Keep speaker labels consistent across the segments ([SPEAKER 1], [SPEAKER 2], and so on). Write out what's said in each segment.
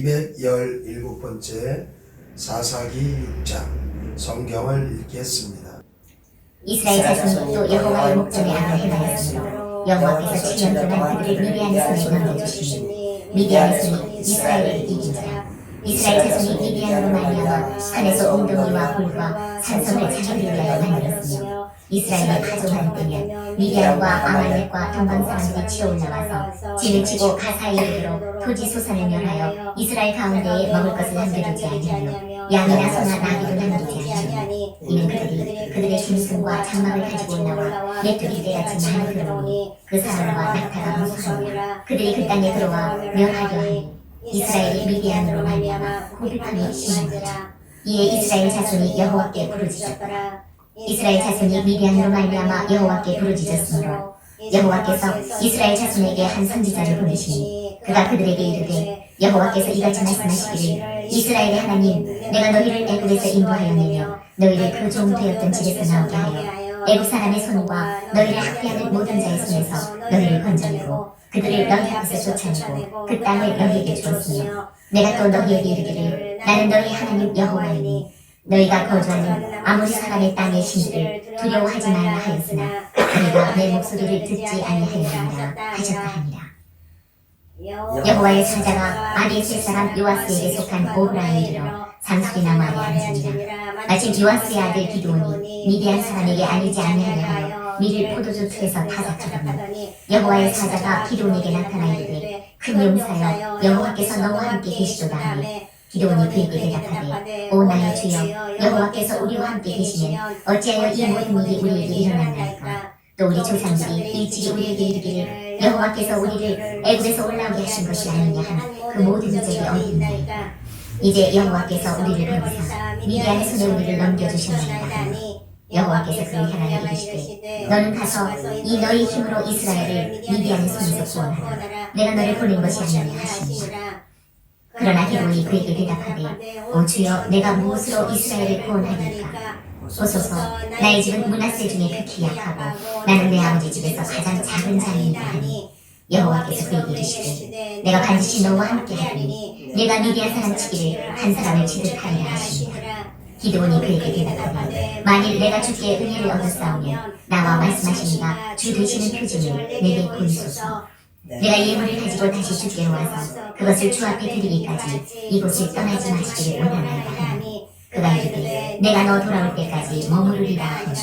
[SPEAKER 1] 17번째 사사기 6장 성경을 읽겠습니다.
[SPEAKER 2] 이스라엘 자손이 또 여호와의 목전에 악을 행하였으므로 여호와께서 7년 동안 그들을 미디안의 손에 넘겨주시니 미디안의 손이 이스라엘을 이기니라 이스라엘 자손이 미디안으로 말미암아 산에서 웅덩이와 굴과 산성을 자기를 위하여 만들었으며 이스라엘이 파종하는 때면 미디안과 아말렉과 동방 사람들이 치어 올라와서 진을 치고 가사에 이르러 토지 소산을 멸하여 이스라엘 가운데에 먹을 것을 남겨두지 아니하며 양이나 소나 나귀도 남기지 아니하며 이는 그들이 그들의 짐승과 장막을 가지고 올라와 메뚜기 때 같이 많이 들어오니 그 사람과 낙타가 무서우니라 그들이 그 땅에 들어와 멸하려 하니 이스라엘이 미디안으로 말미암아 고백함이 심한지라 이에 이스라엘 자손이 여호와께 부르짖었더라. 이스라엘 자손이 미디안으로 말미암아 여호와께 부르짖었으므로 여호와께서 이스라엘 자손에게 한 선지자를 보내시니 그가 그들에게 이르되 여호와께서 이같이 말씀하시기를 이스라엘의 하나님 내가 너희를 애굽에서 인도하여 내며 너희를 그 종 되었던 집에서 나오게 하여 애굽 사람의 손과 너희를 학대하는 모든 자의 손에서 너희를 건져내고 그들을 너희 앞에서 쫓아내고 그 땅을 너희에게 주었으며 내가 또 너희에게 이르기를 나는 너희 하나님 여호와이니 너희가 거주하는 아무리 사람의 땅의 신들을 두려워하지 말라 하였으나 너희가 내 목소리를 듣지 아니하였느니라 하셨다 하니라 여호와의 사자가 아비에셀 사람 요아스에게 속한 오브라에 이르러 나무 아래 앉으니라. 마침 요아스의 아들 기드온이 미디안 사람에게 알리지 아니하려 하여 밀을 포도주 틀에서 타작하더니 여호와의 사자가 기드온에게 나타나 이르되 큰 용사여 여호와께서 너와 함께 계시도다 하니 기드온이 그에게 대답하되 오 나의 주여 여호와께서 우리와 함께 계시면 어찌하여 이 모든 일이 우리에게 일어났나이까? 또 우리 조상들이 일찍이 우리에게 이르기를 여호와께서 우리를 애굽에서 올라오게 하신 것이 아니냐 하는 그 모든 이적이 어디있나이까 이제 여호와께서 우리를 보내사 미디안의 손에 우리를 넘겨주셨나이다 여호와께서 그를 향하여 이르시되 너는 가서 이 너희 힘으로 이스라엘을 미디안의 손에서 구원하라. 내가 너를 보낸 것이 아니냐 하시니라. 그러나 기도이 그에게 대답하되 오 주여 내가 무엇으로 이스라엘을 구원하리까 오소서 나의 집은 문하세 중에 극히 약하고 나는 내 아버지 집에서 가장 작은 자이니라 하니 여호와께서 그에게 이르시되 내가 반드시 너와 함께 하리니 내가 미디안 사람 치기를 한 사람을 치듯 하리라 하시니라 기도원이 그에게 대답하되 만일 내가 주께 은혜를 얻었사오면 나와 말씀하시니가 주 되시는 표징을 내게 보이소서. 내가 예물을 가지고 다시 주께로 와서 그것을 주 앞에 드리기까지 이곳을 떠나지 마시기를 원하나이다 그가 이르되 내가 너 돌아올 때까지 머무르리라 하니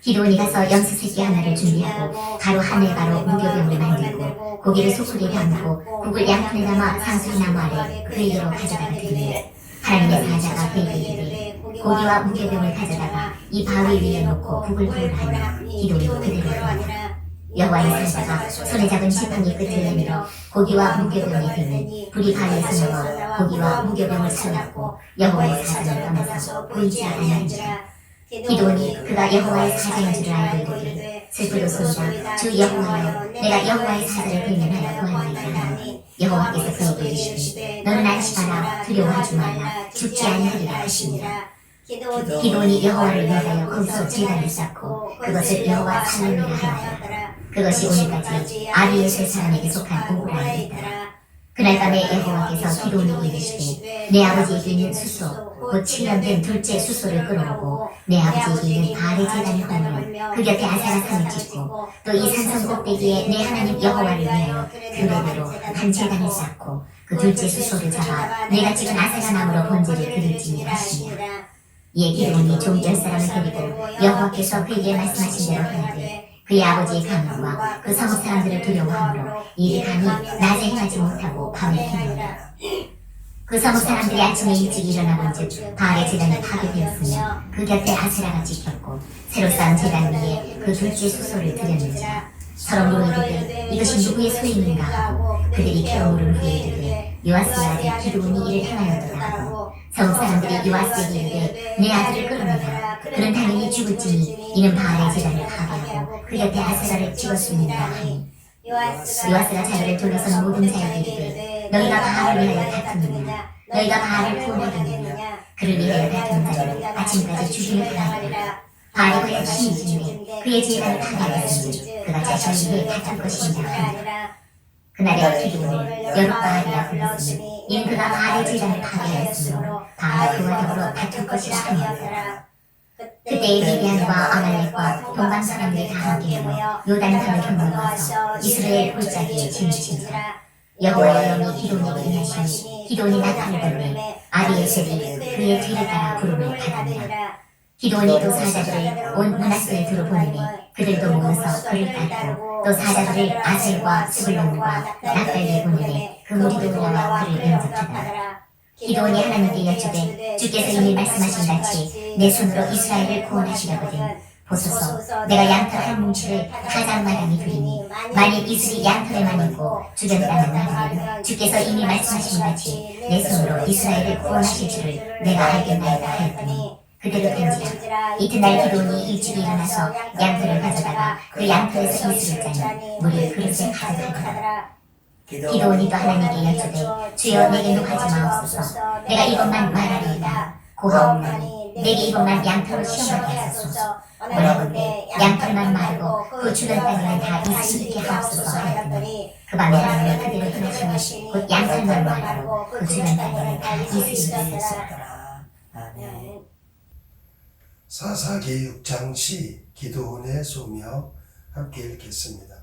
[SPEAKER 2] 기도원이 가서 염소 새끼 하나를 준비하고 가루 하늘가루 무교병을 만들고 고기를 소쿠리에 담고 국을 양푼에 담아 상수리 나무 아래 그에게로 가져다가 드리니 하나님의 사자가 그에게 이르되 고기와 무교병을 가져다가 이 바위 위에 놓고 국을 부으라 하니 기도원이 그대로 하니라 여호와의 사자가 손에 잡은 지팡이 끝을 내밀어 고기와 무교병에 들니 불이 바위에서 나와 고기와 무교병을 쳐놨고 여호와의 사자는 떠나서 보이지 아니하니라. 기도니 그가 여호와의 사자인 줄 알고 이르되 슬프도소이다 주 여호와여 내가 여호와의 사자를 불면하여 구하나이다. 여호와께서 그에게 이르시되 너는 안심하라. 두려워하지 말라. 죽지 아니하리라 하시니라 기도니 여호와를 위하여 거기서 제단을 쌓고 그것을 여호와 살림이라 하니라 그것이 오늘까지 아비에셀 사람에게 속한 오브라이다 그날 밤에 여호와께서 기도니 이르시되 내 아버지에게 있는 수소 곧 7년 된 둘째 수소를 끌어오고 내 아버지에게 있는 바알의 제단을 허물어 그 곁에 아세라 산을 짓고 또 이 산성 꼭대기에 내 하나님 여호와를 위하여 그대로 한 제단을 쌓고 그 둘째 수소를 잡아 내가 찍은 아세라 나무로 번제를 드릴지니 하시니라. 이에 기도니 종전 사람을 데리고 여호와께서 그에게 말씀하신 대로 하는데 그의 아버지의 가문과 그 성읍 사람들을 두려워하므로 이를 감히 낮에 행하지 못하고 밤에 행하니라. 그 성읍 사람들이 아침에 일찍 일어나 본즉 바알의 제단이 파괴되었으며 그 곁에 아세라가 찍혔고 새로 쌓은 제단 위에 그 둘째 수소를 들였는지라 서로 물으이르되 이것이 누구의 소임인가? 하고 그들이 물은 후에 이르되 요아스의 아들 기드온이 이를 행하였도다 하고 성읍 사람들이 요아스에게 이르되 내 아들을 끌어내라. 그는 당연히 죽을지니 이는 바알의 제단을 파괴하고 그 곁에 아세라를 찍었습니다. 하니 요아스가 자기를 돌려선 모든 자에게 이르되 너희가 바알을 위하여 다투느냐? 너희가 바알을 구원하겠느냐? 그를 위하여 다투는 자를 아침까지 죽임을 당하리라 바알이 그의 힘이지니 그의 제단을 파괴하였으니 그가 자신을 다툴 것이니라 하니라 그날에 기도를 여룻바알이라 불렀으니 이는 그가 바알의 제단을 파괴하였으므로 바알이 그와 더불어 다툴 것이 시험이었더라. 그때 미디안과 아말렉과 동방 사람들이 다 함께 모여 요단 강을 건너와서 이스라엘 골짜기에 진치니라. 여호와의 영이 기도에게 임하시니 기도니 나타나더니 아비에셀이 그의 뒤를 따라 부름을 받으니라. 또 사자들을 온 문하스에 두루 보내니 그들도 모여서 그를 따르고 또 사자들을 아셀과 스불론과 납달리에 보내니 그 무리도 올라와 그를 인접하더라. 기도니 하나님께 여쭈되 주께서 이미 말씀하신 같이 내 손으로 이스라엘을 구원하시려거든 보소서 내가 양털 한 뭉치를 타작마당에 두리니 만일 이슬이 양털에만 있고 주변 땅은 나르면 주께서 이미 말씀하신 같이 내 손으로 이스라엘을 구원하실 줄을 내가 알겠나이다 하였더니 그대로 된지라 이튿날 기도니 일찍 일어나서 양털을 가져다가 그 양털에서 이슬을 짜니 물이 그릇에 가득하더라 기도니도 하나님께 여쭈되 주여 내게 녹하지 마옵소서 내가 이것만 말하리이다 고하옵나니 내게 이것만 양털로 시험하게 하소서 원하건대 양털만 마르고 그 주변 땅에는 다 이슬이 있게 하옵소서 하였더니 그 밤에 하나님이 그대로 행하시니 곧 양털만 마르고 그 주변 땅에는 다 이슬이 있었더라
[SPEAKER 3] 있었더라. 아멘.
[SPEAKER 1] 사사기 6장 시 기도원의 소며 함께 읽겠습니다.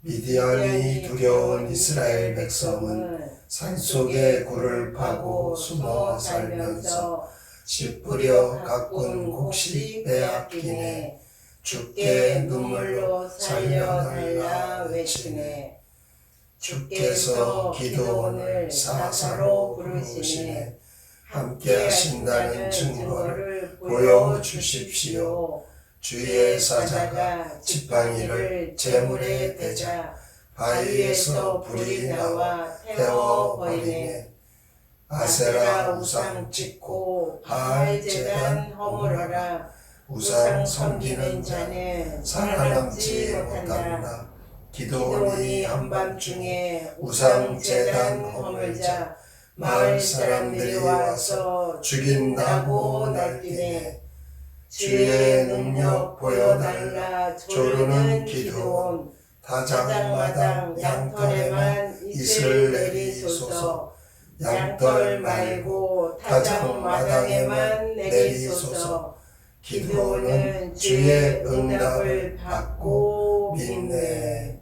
[SPEAKER 1] 미디안이 두려운 이스라엘 백성은 산속에 굴을 파고 숨어 살면서 씨 뿌려 가꾼 곡식 빼앗기네. 주께 눈물로 살려달라 외치네. 주께서 기도원을 사사로 부르시네 함께 하신다는 증거를 보여주십시오. 주의 사자가 지팡이를 재물에 대자 바위에서 불이 나와 태워버리네. 아세라 우상 찍고 바알 제단 허물어라. 우상 섬기는 자는 살아남지 못한다. 기도원이 한밤중에 우상 제단 허물자 마을 사람들이 와서 죽인다고 날뛰네. 주의 능력 보여달라. 조르는 기도원. 다장마당 양털에만 이슬 내리소서. 양털 말고 다장마당에만 내리소서. 기도는 주의 응답을 받고 믿네.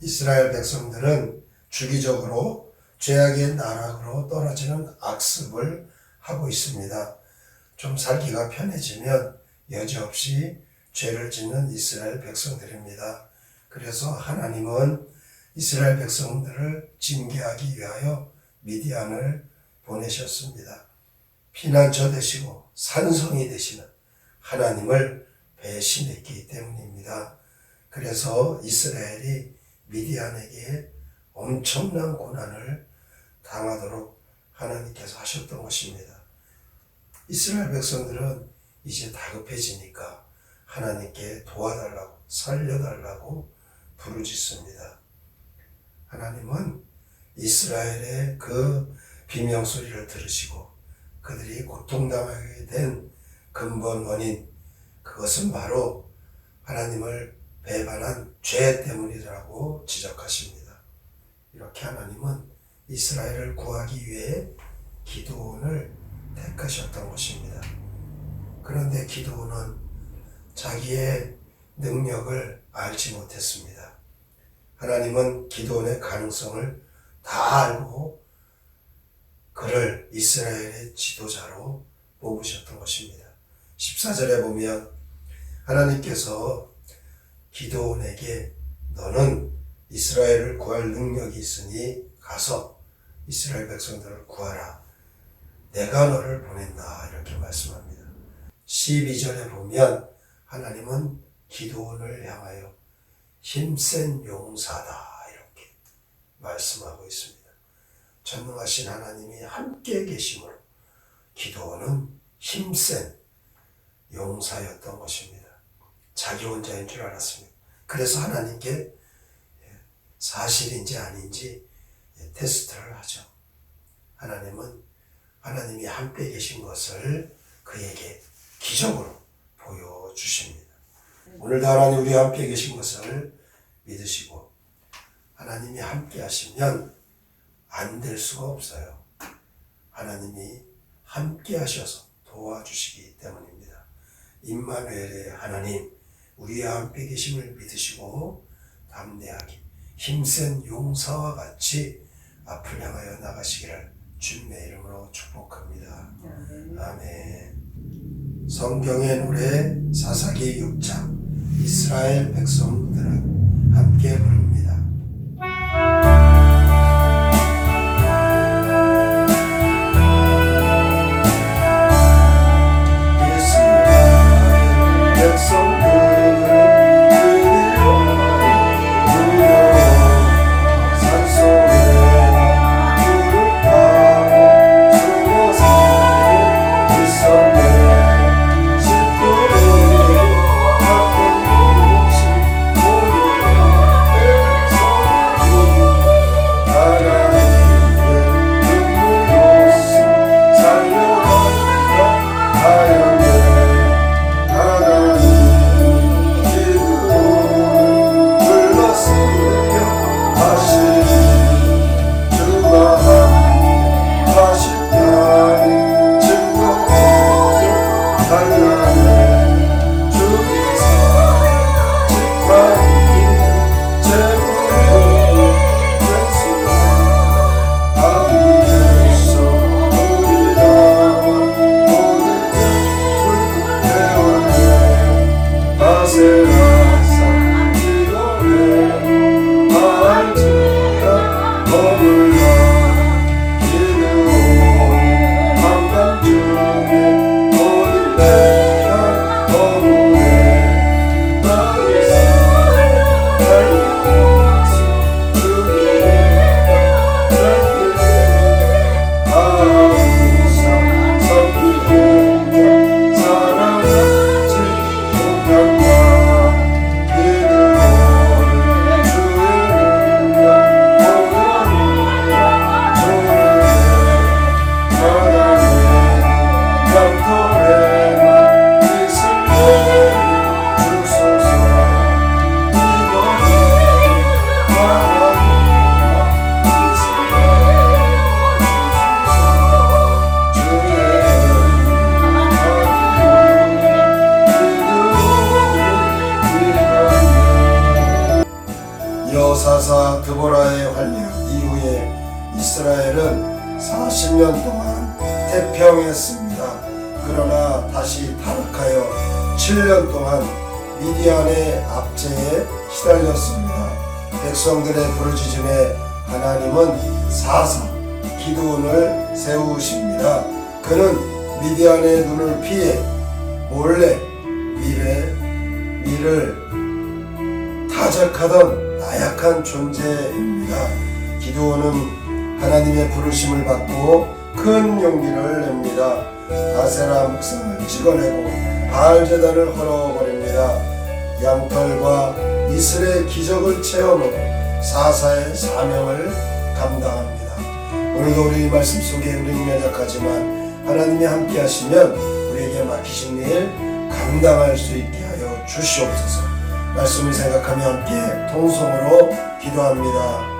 [SPEAKER 1] 이스라엘 백성들은 주기적으로 죄악의 나락으로 떨어지는 악습을 하고 있습니다. 좀 살기가 편해지면 여지없이 죄를 짓는 이스라엘 백성들입니다. 그래서 하나님은 이스라엘 백성들을 징계하기 위하여 미디안을 보내셨습니다. 피난처 되시고 산성이 되시는 하나님을 배신했기 때문입니다. 그래서 이스라엘이 미디안에게 엄청난 고난을 당하도록 하나님께서 하셨던 것입니다. 이스라엘 백성들은 이제 다급해지니까 하나님께 도와달라고 살려달라고 부르짖습니다. 하나님은 이스라엘의 그 비명 소리를 들으시고 그들이 고통당하게 된 근본 원인 그것은 바로 하나님을 배반한 죄 때문이라고 지적하십니다. 이렇게 하나님은 이스라엘을 구하기 위해 기도원을 택하셨던 것입니다. 그런데 기도원은 자기의 능력을 알지 못했습니다. 하나님은 기도원의 가능성을 다 알고 그를 이스라엘의 지도자로 뽑으셨던 것입니다. 14절에 보면 하나님께서 기도원에게 너는 이스라엘을 구할 능력이 있으니 가서 이스라엘 백성들을 구하라. 내가 너를 보낸다. 이렇게 말씀합니다. 12절에 보면 하나님은 기도원을 향하여 힘센 용사다. 이렇게 말씀하고 있습니다. 전능하신 하나님이 함께 계심으로 기도원은 힘센 용사였던 것입니다. 자기 혼자인 줄 알았습니다. 그래서 하나님께 사실인지 아닌지 테스트를 하죠. 하나님은 하나님이 함께 계신 것을 그에게 기적으로 보여주십니다. 오늘도 하나님 우리 함께 계신 것을 믿으시고 하나님이 함께 하시면 안 될 수가 없어요. 하나님이 함께 하셔서 도와주시기 때문입니다. 임마누엘의 하나님, 우리와 함께 계심을 믿으시고 담대하게 힘센 용사와 같이 앞을 향하여 나가시기를 주님의 이름으로 축복합니다. 아멘. 성경의 노래 사사기 6장 이스라엘 백성들은 함께 부릅니다. 달 그러나 다시 타락하여 7년 동안 미디안의 압제에 시달렸습니다. 백성들의 부르짖음에 하나님은 사사 기드온을 세우십니다. 그는 미디안의 눈을 피해 몰래 밀에 밀을 타작하던 나약한 존재입니다. 기드온은 하나님의 부르심을 받고 큰 용기를 냅니다. 아세라 목상을 찍어내고 바알 제단을 헐어버립니다. 양털과 이슬의 기적을 체험으로 사사의 사명을 감당합니다. 오늘도 우리 말씀 속에 우리는 연약하지만 하나님이 함께 하시면 우리에게 맡기신 일 감당할 수 있게 하여 주시옵소서. 말씀을 생각하며 함께 통성으로 기도합니다.